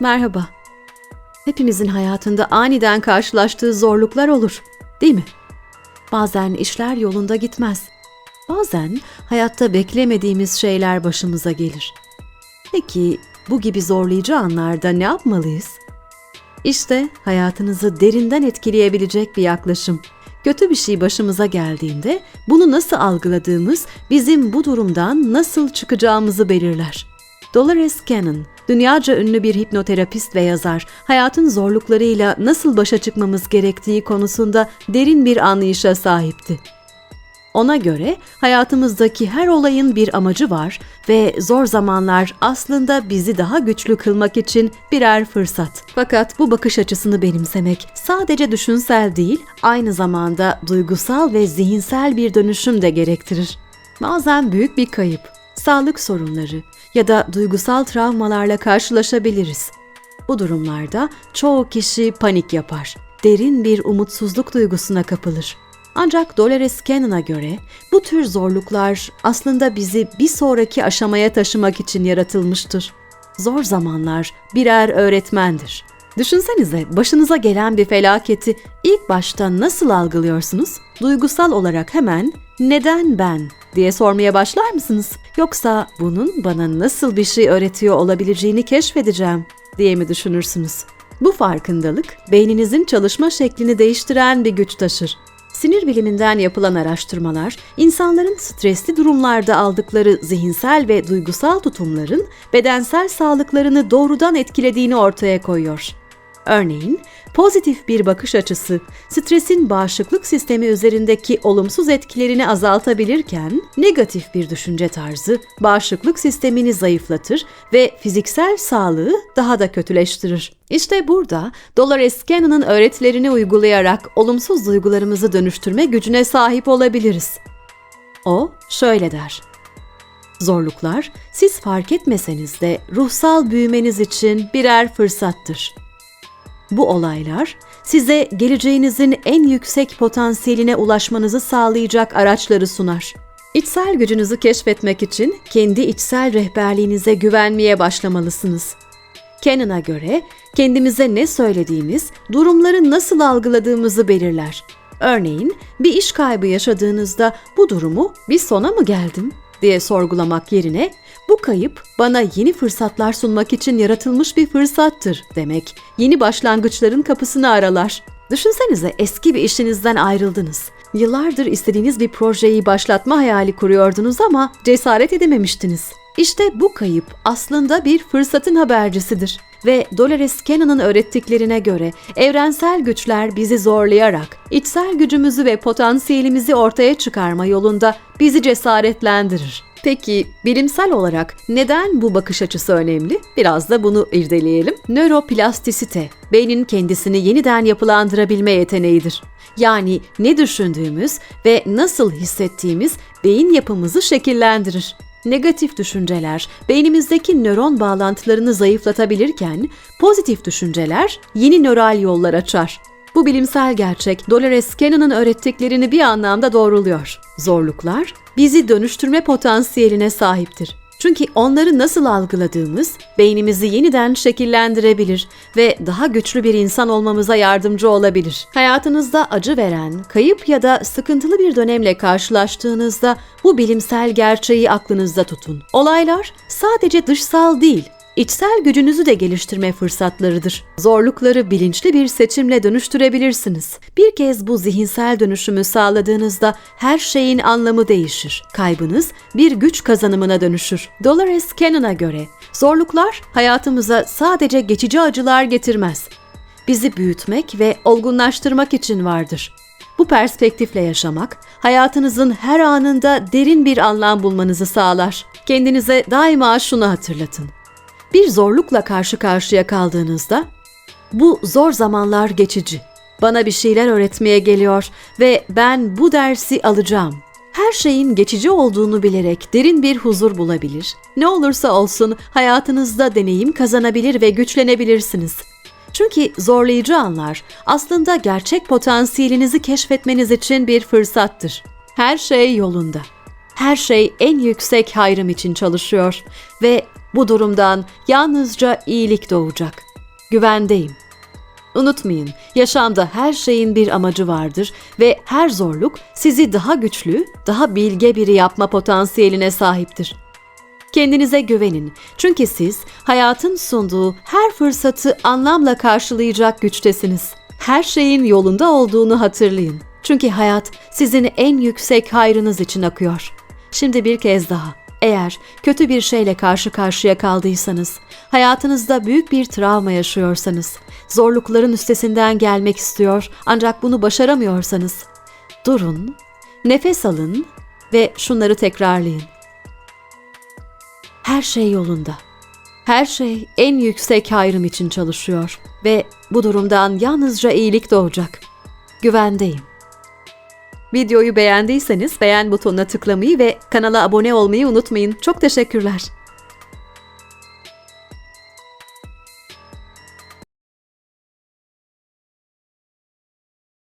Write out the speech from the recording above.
Merhaba. Hepimizin hayatında aniden karşılaştığı zorluklar olur, değil mi? Bazen işler yolunda gitmez. Bazen hayatta beklemediğimiz şeyler başımıza gelir. Peki bu gibi zorlayıcı anlarda ne yapmalıyız? İşte hayatınızı derinden etkileyebilecek bir yaklaşım. Kötü bir şey başımıza geldiğinde bunu nasıl algıladığımız bizim bu durumdan nasıl çıkacağımızı belirler. Dolores Cannon, dünyaca ünlü bir hipnoterapist ve yazar, hayatın zorluklarıyla nasıl başa çıkmamız gerektiği konusunda derin bir anlayışa sahipti. Ona göre hayatımızdaki her olayın bir amacı var ve zor zamanlar aslında bizi daha güçlü kılmak için birer fırsat. Fakat bu bakış açısını benimsemek sadece düşünsel değil, aynı zamanda duygusal ve zihinsel bir dönüşüm de gerektirir. Bazen büyük bir kayıp, sağlık sorunları ya da duygusal travmalarla karşılaşabiliriz. Bu durumlarda çoğu kişi panik yapar. Derin bir umutsuzluk duygusuna kapılır. Ancak Dolores Cannon'a göre bu tür zorluklar aslında bizi bir sonraki aşamaya taşımak için yaratılmıştır. Zor zamanlar birer öğretmendir. Düşünsenize başınıza gelen bir felaketi ilk başta nasıl algılıyorsunuz? Duygusal olarak hemen neden ben diye sormaya başlar mısınız? Yoksa bunun bana nasıl bir şey öğretiyor olabileceğini keşfedeceğim diye mi düşünürsünüz? Bu farkındalık beyninizin çalışma şeklini değiştiren bir güç taşır. Sinir biliminden yapılan araştırmalar, insanların stresli durumlarda aldıkları zihinsel ve duygusal tutumların bedensel sağlıklarını doğrudan etkilediğini ortaya koyuyor. Örneğin, pozitif bir bakış açısı stresin bağışıklık sistemi üzerindeki olumsuz etkilerini azaltabilirken, negatif bir düşünce tarzı bağışıklık sistemini zayıflatır ve fiziksel sağlığı daha da kötüleştirir. İşte burada Dolores Cannon'ın öğretilerini uygulayarak olumsuz duygularımızı dönüştürme gücüne sahip olabiliriz. O şöyle der. Zorluklar siz fark etmeseniz de ruhsal büyümeniz için birer fırsattır. Bu olaylar size geleceğinizin en yüksek potansiyeline ulaşmanızı sağlayacak araçları sunar. İçsel gücünüzü keşfetmek için kendi içsel rehberliğinize güvenmeye başlamalısınız. Cannon'a göre kendimize ne söylediğimiz, durumları nasıl algıladığımızı belirler. Örneğin bir iş kaybı yaşadığınızda bu durumu bir sona mı geldim diye sorgulamak yerine bu kayıp bana yeni fırsatlar sunmak için yaratılmış bir fırsattır demek. Yeni başlangıçların kapısını aralar. Düşünsenize eski bir işinizden ayrıldınız. Yıllardır istediğiniz bir projeyi başlatma hayali kuruyordunuz ama cesaret edememiştiniz. İşte bu kayıp aslında bir fırsatın habercisidir. Ve Dolores Cannon'ın öğrettiklerine göre evrensel güçler bizi zorlayarak içsel gücümüzü ve potansiyelimizi ortaya çıkarma yolunda bizi cesaretlendirir. Peki bilimsel olarak neden bu bakış açısı önemli? Biraz da bunu irdeleyelim. Nöroplastisite, beynin kendisini yeniden yapılandırabilme yeteneğidir. Yani ne düşündüğümüz ve nasıl hissettiğimiz beyin yapımızı şekillendirir. Negatif düşünceler beynimizdeki nöron bağlantılarını zayıflatabilirken pozitif düşünceler yeni nöral yollar açar. Bu bilimsel gerçek Dolores Cannon'ın öğrettiklerini bir anlamda doğruluyor. Zorluklar bizi dönüştürme potansiyeline sahiptir. Çünkü onları nasıl algıladığımız beynimizi yeniden şekillendirebilir ve daha güçlü bir insan olmamıza yardımcı olabilir. Hayatınızda acı veren, kayıp ya da sıkıntılı bir dönemle karşılaştığınızda bu bilimsel gerçeği aklınızda tutun. Olaylar sadece dışsal değil, İçsel gücünüzü de geliştirme fırsatlarıdır. Zorlukları bilinçli bir seçimle dönüştürebilirsiniz. Bir kez bu zihinsel dönüşümü sağladığınızda her şeyin anlamı değişir. Kaybınız bir güç kazanımına dönüşür. Dolores Cannon'a göre zorluklar hayatımıza sadece geçici acılar getirmez. Bizi büyütmek ve olgunlaştırmak için vardır. Bu perspektifle yaşamak, hayatınızın her anında derin bir anlam bulmanızı sağlar. Kendinize daima şunu hatırlatın bir zorlukla karşı karşıya kaldığınızda bu zor zamanlar geçici. Bana bir şeyler öğretmeye geliyor ve ben bu dersi alacağım. Her şeyin geçici olduğunu bilerek derin bir huzur bulabilir. Ne olursa olsun hayatınızda deneyim kazanabilir ve güçlenebilirsiniz. Çünkü zorlayıcı anlar aslında gerçek potansiyelinizi keşfetmeniz için bir fırsattır. Her şey yolunda. Her şey en yüksek hayrım için çalışıyor ve bu durumdan yalnızca iyilik doğacak. güvendeyim. Unutmayın, yaşamda her şeyin bir amacı vardır ve her zorluk sizi daha güçlü, daha bilge biri yapma potansiyeline sahiptir. Kendinize güvenin. Çünkü siz hayatın sunduğu her fırsatı anlamla karşılayacak güçtesiniz. Her şeyin yolunda olduğunu hatırlayın. Çünkü hayat sizin en yüksek hayrınız için akıyor. Şimdi bir kez daha. Eğer kötü bir şeyle karşı karşıya kaldıysanız, hayatınızda büyük bir travma yaşıyorsanız, zorlukların üstesinden gelmek istiyor ancak bunu başaramıyorsanız, durun, nefes alın ve şunları tekrarlayın. Her şey yolunda. Her şey en yüksek hayrım için çalışıyor ve bu durumdan yalnızca iyilik doğacak. Güvendeyim. Videoyu beğendiyseniz beğen butonuna tıklamayı ve kanala abone olmayı unutmayın. Çok teşekkürler.